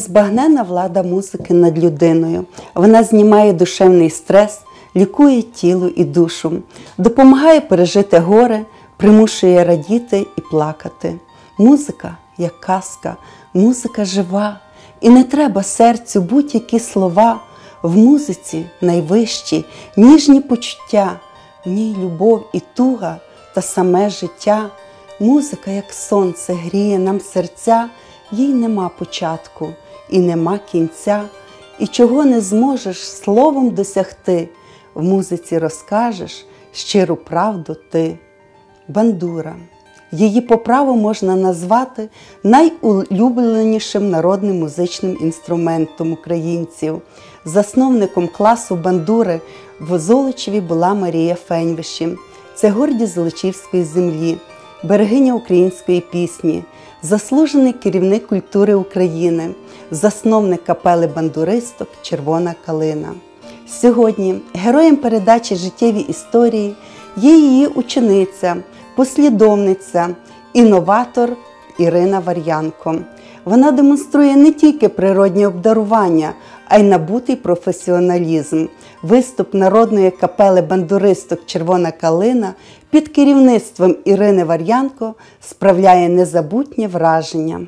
незбагнена влада музики над людиною. Вона знімає душевний стрес, лікує тіло і душу, допомагає пережити горе, примушує радіти і плакати. Музика як казка, музика жива, і не треба серцю будь-які слова. В музиці найвищі, ніжні почуття, в ній любов і туга та саме життя. Музика, як сонце, гріє нам серця, їй нема початку і нема кінця, і чого не зможеш словом досягти, в музиці розкажеш щиру правду ти. Бандура. Її по праву можна назвати найулюбленішим народним музичним інструментом українців. Засновником класу бандури в Золочеві була Марія Феньвиші. Це гордість Золочівської землі, берегиня української пісні, заслужений керівник культури України, засновник капели бандуристок Червона калина. Сьогодні героєм передачі життєві історії є її учениця, послідовниця, інноватор Ірина Вар'янко. Вона демонструє не тільки природні обдарування, а й набутий професіоналізм. Виступ народної капели бандуристок Червона калина під керівництвом Ірини Вар'янко справляє незабутнє враження.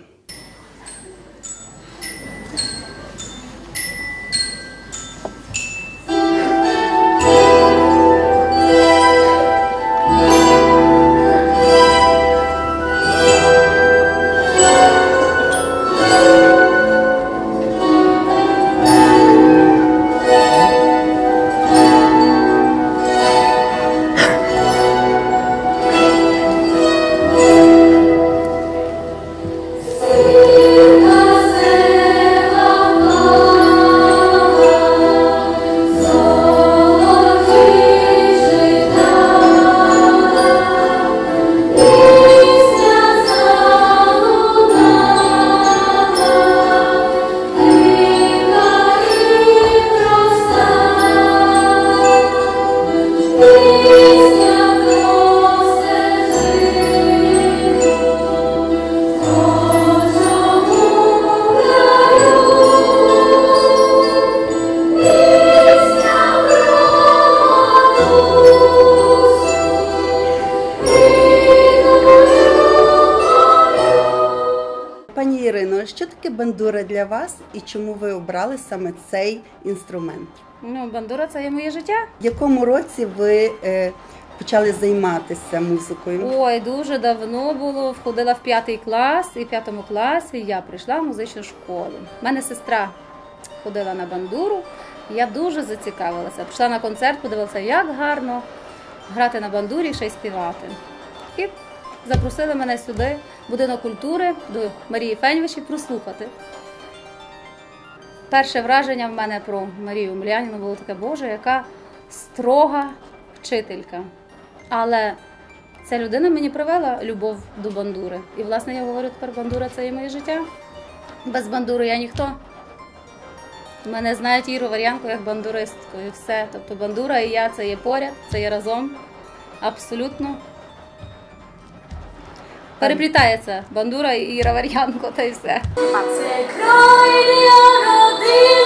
Таке бандура для вас і чому ви обрали саме цей інструмент? Ну, бандура це є моє життя. В якому році ви е, почали займатися музикою? Ой, дуже давно було. Входила в п'ятий клас, і в п'ятому класі я прийшла в музичну школу. У мене сестра ходила на бандуру. Я дуже зацікавилася. Пішла на концерт, подивилася, як гарно грати на бандурі, ще й співати. І запросили мене сюди, будинок культури до Марії Феньвичі, прослухати. Перше враження в мене про Марію Мляніну було таке, Боже, яка строга вчителька. Але ця людина мені привела любов до бандури. І, власне, я говорю, тепер бандура це є моє життя. Без бандури я ніхто. Мене знають Іру Вар'янку як бандуристку і все. Тобто бандура і я це є поряд, це є разом. Абсолютно. Переплітається бандура і Равар'янко, та й все. Це край, де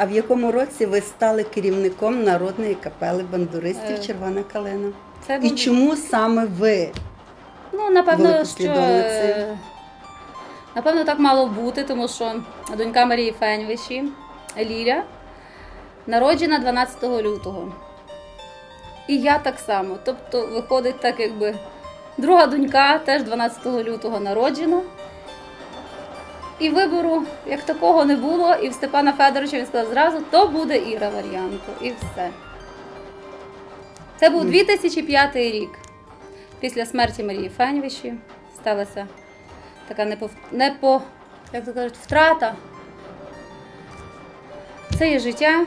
А в якому році ви стали керівником народної капели бандуристів Е, Червона калина? Це І чому саме ви? Ну, напевно, що е, напевно так мало бути, тому що донька Марії Феньвиші, Ліля, народжена 12 лютого. І я так само. Тобто, виходить так, якби друга донька теж 12 лютого народжена. І вибору як такого не було, і в Степана Федоровича він сказав зразу, то буде Іра Вар'янко. І все. Це був 2005 рік. Після смерті Марії Феньвіші сталася така непов... непо... як то кажуть, втрата. Це є життя.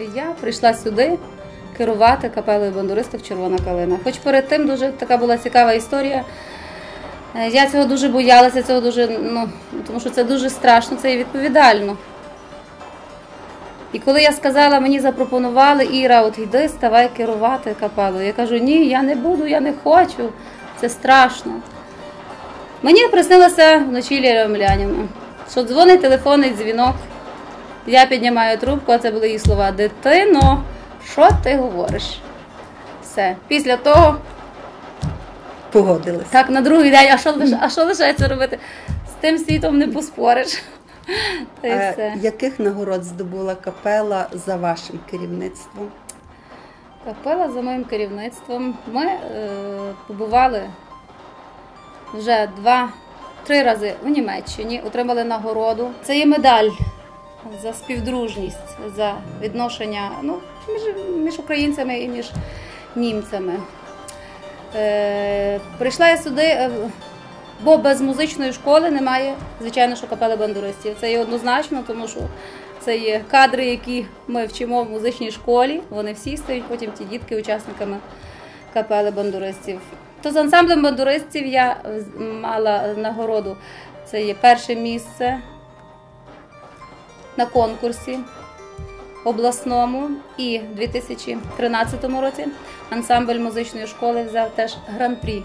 І я прийшла сюди керувати капелою бандуристок Червона калина. Хоч перед тим дуже така була цікава історія. Е, Я цього дуже боялася, цього дуже, ну, тому що це дуже страшно, це і відповідально. І коли я сказала, мені запропонували, Іра, от йди, ставай керувати капелою. Я кажу, ні, я не буду, я не хочу, це страшно. Мені приснилося вночі Ліля Омелянівна, що дзвонить телефонний дзвінок. Я піднімаю трубку, а це були її слова: Дитино, що ти говориш? Все. Після того, Погодились. так, на другий день, а що, а що лишається робити? З тим світом не поспориш. Та й Е, все. Яких нагород здобула капела за вашим керівництвом? Капела за моїм керівництвом. Ми е, побували вже два-три рази у Німеччині, отримали нагороду. Це є медаль за співдружність, за відношення ну, між, між українцями і між німцями. Е, прийшла я сюди, е, бо без музичної школи немає, звичайно, що капели бандуристів. Це є однозначно, тому що це є кадри, які ми вчимо в музичній школі. Вони всі стають потім ті дітки учасниками капели бандуристів. То з ансамблем бандуристів я мала нагороду. Це є перше місце на конкурсі обласному. І в 2013 році ансамбль музичної школи взяв теж гран-прі.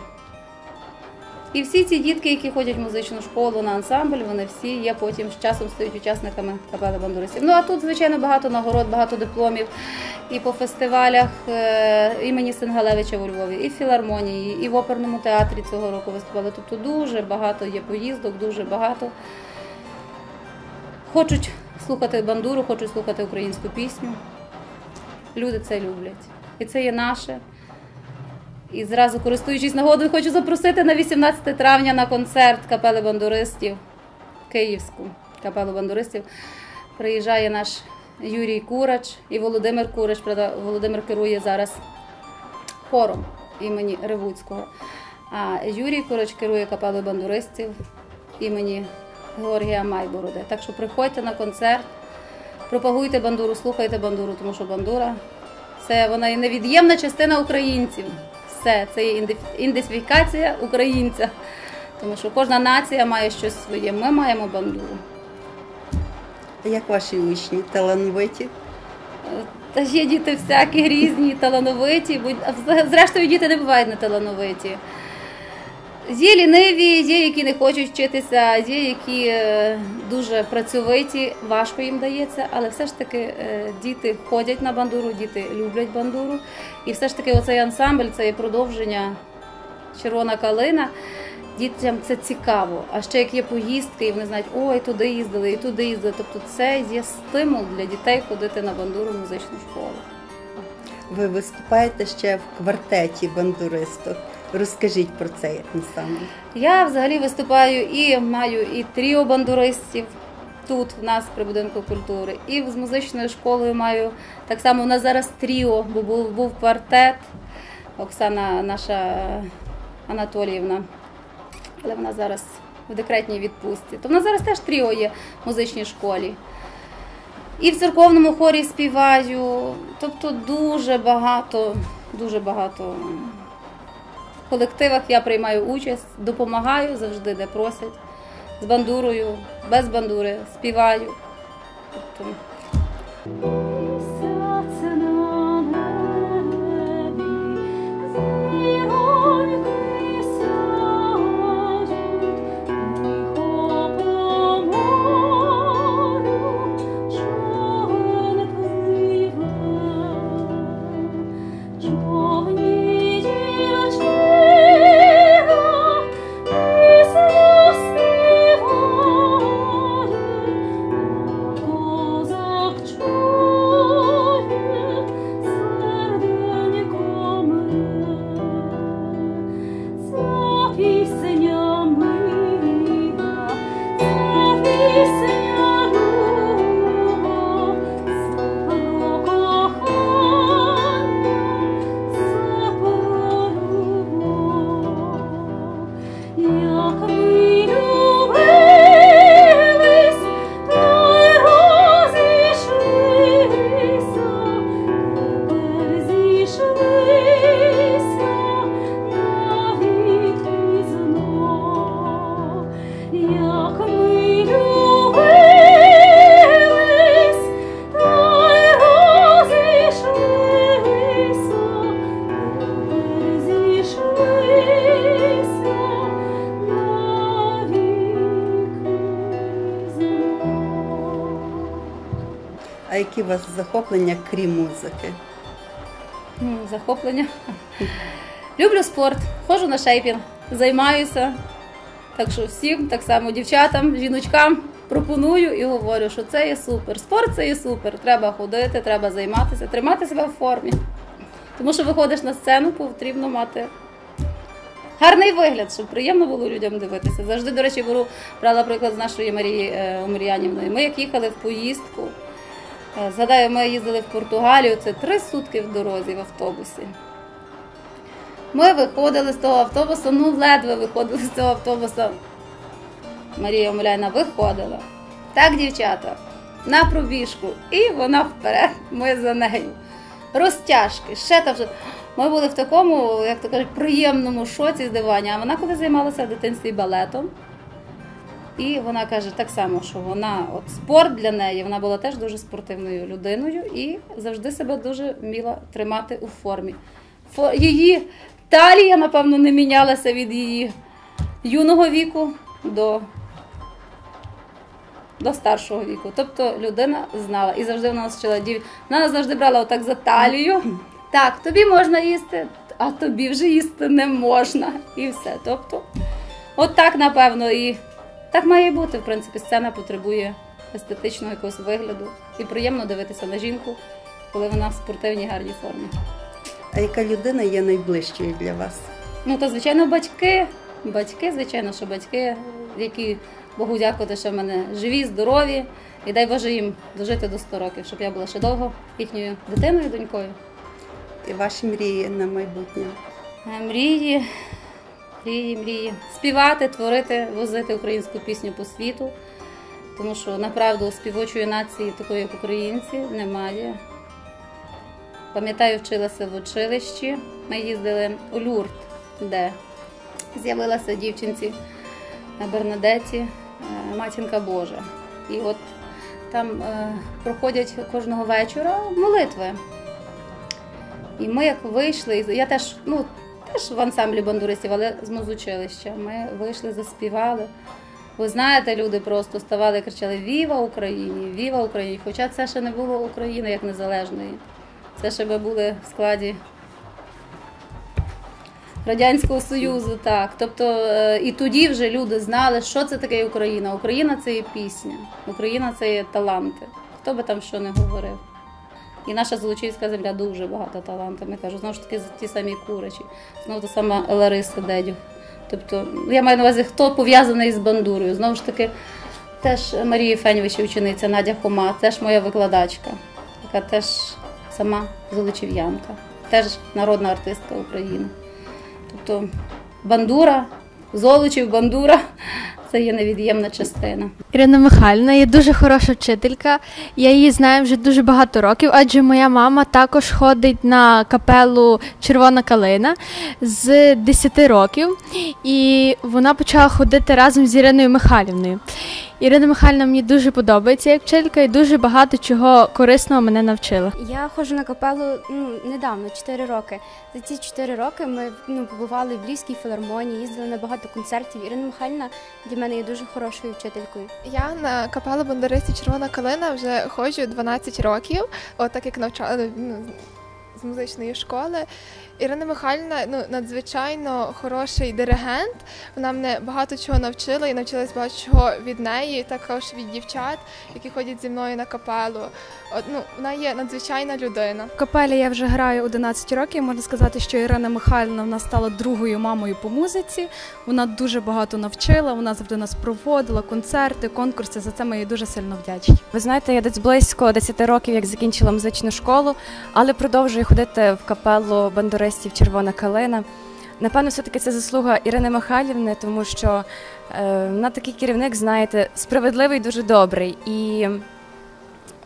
І всі ці дітки, які ходять в музичну школу на ансамбль, вони всі є потім з часом стають учасниками капели бандуристів. Ну а тут, звичайно, багато нагород, багато дипломів і по фестивалях е, імені Сенгалевича у Львові, і в філармонії, і в оперному театрі цього року виступали. Тобто дуже багато є поїздок, дуже багато. Хочуть слухати бандуру, хочуть слухати українську пісню. Люди це люблять. І це є наше. І зразу, користуючись нагодою, хочу запросити на 18 травня на концерт капели бандуристів Київську капелу бандуристів. Приїжджає наш Юрій Курач і Володимир Курач. Правда, Володимир керує зараз хором імені Ревуцького. А Юрій Курач керує капелою бандуристів імені Георгія Майбороди. Так що приходьте на концерт, пропагуйте бандуру, слухайте бандуру, тому що бандура це вона є невід'ємна частина українців. Все, це є ідентифікація українця. Тому що кожна нація має щось своє. Ми маємо бандуру. А Як ваші учні? Талановиті? Та є діти всякі різні, талановиті, зрештою діти не бувають неталановиті. Є ліниві, є, які не хочуть вчитися, є, які е, дуже працьовиті, важко їм дається, але все ж таки е, діти ходять на бандуру, діти люблять бандуру. І все ж таки оцей ансамбль це є продовження червона калина. Дітям це цікаво. А ще як є поїздки, і вони знають, ой, туди їздили, і туди їздили. Тобто це є стимул для дітей ходити на бандуру музичну школу. Ви виступаєте ще в квартеті бандуристок. Розкажіть про цей ансамбль. Я взагалі виступаю і маю і тріо бандуристів тут, в нас при будинку культури, і з музичною школою маю так само. У нас зараз тріо, бо був, був квартет. Оксана наша Анатоліївна, але вона зараз в декретній відпустці. То в нас зараз теж тріо є в музичній школі. І в церковному хорі співаю. Тобто дуже багато, дуже багато колективах я приймаю участь, допомагаю завжди, де просять. З бандурою, без бандури, співаю. Тобто, захоплення, крім музики? Захоплення. Люблю спорт, ходжу на шейпінг, займаюся. Так що всім, так само дівчатам, жіночкам пропоную і говорю, що це є супер. Спорт це є супер. Треба ходити, треба займатися, тримати себе в формі. Тому що виходиш на сцену, потрібно мати гарний вигляд, щоб приємно було людям дивитися. Завжди, до речі, беру брала приклад з нашої Марії е, Ми як їхали в поїздку. Е, Згадаю, ми їздили в Португалію, це три сутки в дорозі в автобусі. Ми виходили з того автобусу, ну ледве виходили з цього автобуса. Марія Омеляйна виходила. Так, дівчата, на пробіжку. І вона вперед, ми за нею. Розтяжки, ще там. вже. Ми були в такому, як то кажуть, приємному шоці здивування. А вона коли займалася в дитинстві балетом. І вона каже так само, що вона от спорт для неї, вона була теж дуже спортивною людиною і завжди себе дуже вміла тримати у формі. Фо- Її талія, напевно, не мінялася від її юного віку до, до старшого віку. Тобто людина знала і завжди вона нас вчила дів. Вона нас завжди брала отак за талію. Так, тобі можна їсти, а тобі вже їсти не можна. І все. Тобто, от так, напевно, і так має бути. В принципі, сцена потребує естетичного якогось вигляду. І приємно дивитися на жінку, коли вона в спортивній гарній формі. А яка людина є найближчою для вас? Ну, то, звичайно, батьки. Батьки, звичайно, що батьки, які Богу дякувати, що в мене живі, здорові. І дай Боже їм дожити до 100 років, щоб я була ще довго їхньою дитиною, донькою. І ваші мрії на майбутнє? Мрії, мрії, мрії. Співати, творити, возити українську пісню по світу. Тому що направду співочої нації, такої як українці, немає. Пам'ятаю, вчилася в училищі. Ми їздили у Люрт, де з'явилася дівчинці Бернадеті, е, матінка Божа. І от там е, проходять кожного вечора молитви. І ми як вийшли, я теж, ну, теж в ансамблі бандуристів, але з музучилища. Ми вийшли, заспівали. Ви знаєте, люди просто ставали і кричали Віва Україні! Віва Україні! Хоча це ще не було України як незалежної. Це ще ми були в складі Радянського Союзу, так. Тобто е, і тоді вже люди знали, що це таке Україна. Україна це є пісня, Україна це є таланти. Хто би там що не говорив. І наша Золочівська земля дуже багата талантами. Кажу, знову ж таки, ті самі курачі, знову та сама Лариса Дедюх. Тобто, я маю на увазі, хто пов'язаний з бандурою. Знову ж таки, теж Марія Феньович, учениця Надя Хома, теж моя викладачка, яка теж сама золочів'янка, теж народна артистка України. Тобто бандура, золочів, бандура це є невід'ємна частина. Ірина Михайлівна є дуже хороша вчителька. Я її знаю вже дуже багато років, адже моя мама також ходить на капелу Червона калина з 10 років, і вона почала ходити разом з Іриною Михайлівною. Ірина Михайлівна мені дуже подобається як вчителька і дуже багато чого корисного мене навчила. Я ходжу на капелу ну, недавно, 4 роки. За ці 4 роки ми ну, побували в Львівській філармонії, їздили на багато концертів. Ірина Михайлівна для мене є дуже хорошою вчителькою. Я на капелу бандуристів Червона калина вже ходжу 12 років, от як навчала ну, з музичної школи. Ірина Михайлівна ну, надзвичайно хороший диригент. Вона мене багато чого навчила і навчилась багато чого від неї, також від дівчат, які ходять зі мною на капелу. От, ну, вона є надзвичайна людина. В капелі я вже граю 11 років. Можна сказати, що Ірина Михайлівна в нас стала другою мамою по музиці. Вона дуже багато навчила. Вона завжди нас проводила концерти, конкурси. За це ми їй дуже сильно вдячні. Ви знаєте, я десь близько 10 років, як закінчила музичну школу, але продовжую ходити в капелу бандуристів Червона калина. Напевно, все-таки це заслуга Ірини Михайлівни, тому що е, вона такий керівник, знаєте, справедливий, дуже добрий. І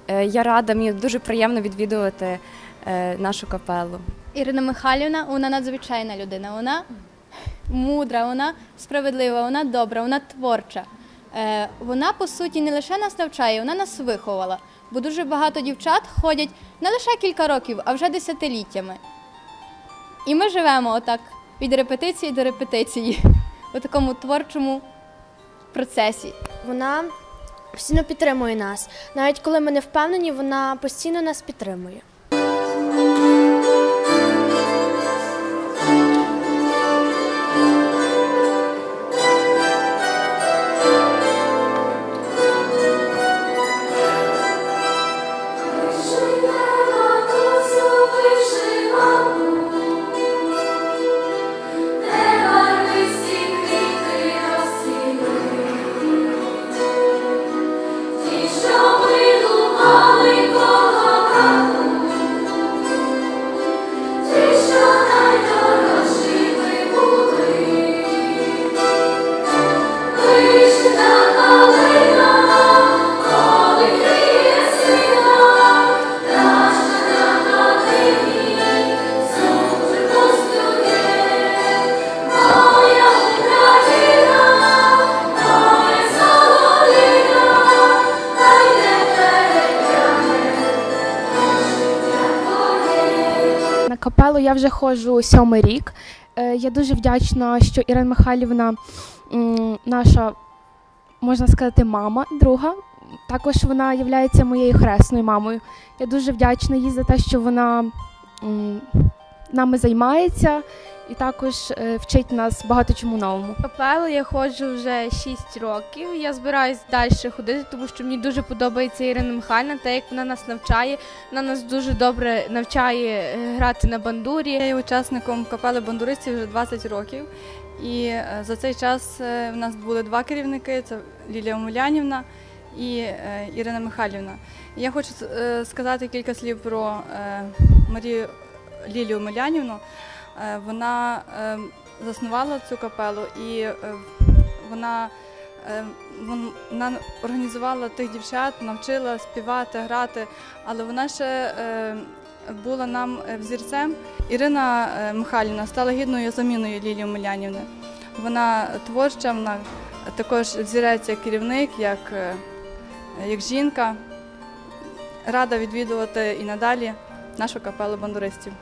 е, я рада, мені дуже приємно відвідувати е, нашу капелу. Ірина Михайлівна, вона надзвичайна людина. Вона мудра, вона справедлива, вона добра, вона творча. Вона, по суті, не лише нас навчає, вона нас виховала. Бо дуже багато дівчат ходять не лише кілька років, а вже десятиліттями. І ми живемо отак від репетиції до репетиції у такому творчому процесі. Вона постійно підтримує нас. Навіть коли ми не впевнені, вона постійно нас підтримує. Я вже ходжу сьомий рік. Е, Я дуже вдячна, що Ірина Михайлівна наша, можна сказати, мама, друга. Також вона є моєю хресною мамою. Я дуже вдячна їй за те, що вона нами займається і також е, вчить нас багато чому новому. Капелу я ходжу вже 6 років. Я збираюсь далі ходити, тому що мені дуже подобається Ірина Михайлівна, та як вона нас навчає. Вона нас дуже добре навчає е, грати на бандурі. Я є учасником капели бандуристів вже 20 років. І е, за цей час в нас були два керівники: це Лілія Омелянівна і Ірина Михайлівна. Я хочу сказати кілька слів про Марію Лілію Омелянівну. Е, Вона е, заснувала цю капелу і е, вона, е, вона організувала тих дівчат, навчила співати, грати, але вона ще е, була нам е, взірцем. Ірина Михайлівна стала гідною заміною Лілії Омелянівни. Вона творча, вона також взірець як керівник, як, як жінка. Рада відвідувати і надалі нашу капелу бандуристів.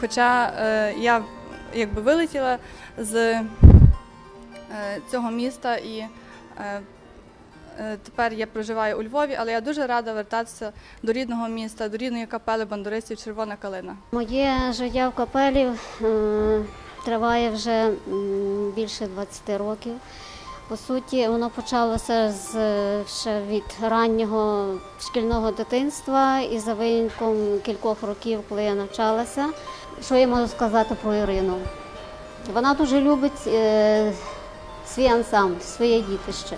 Хоча е, я якби вилетіла з е, цього міста і е, е, тепер я проживаю у Львові, але я дуже рада вертатися до рідного міста, до рідної капели бандуристів Червона калина. Моє життя в капелі е, триває вже більше 20 років. По суті, воно почалося з е, ще від раннього шкільного дитинства і за винятком кількох років, коли я навчалася. Що я можу сказати про Ірину? Вона дуже любить е, свій ансамбль, своє дітище,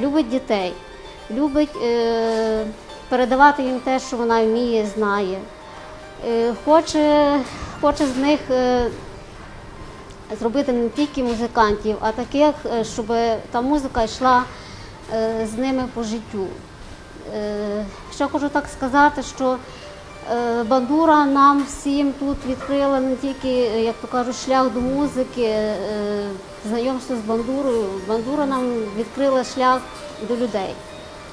любить дітей, любить е, передавати їм те, що вона вміє, знає. Е, Хоче, хоче з них е, зробити не тільки музикантів, а таких, е, щоб та музика йшла е, з ними по життю. Е, Ще хочу так сказати, що бандура нам всім тут відкрила не тільки, е, як то кажуть, шлях до музики, е, знайомство з бандурою. Бандура нам відкрила шлях до людей.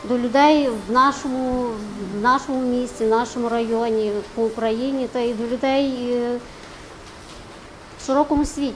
До людей в нашому, в нашому місті, в нашому районі, по Україні та й до людей е, в широкому світі.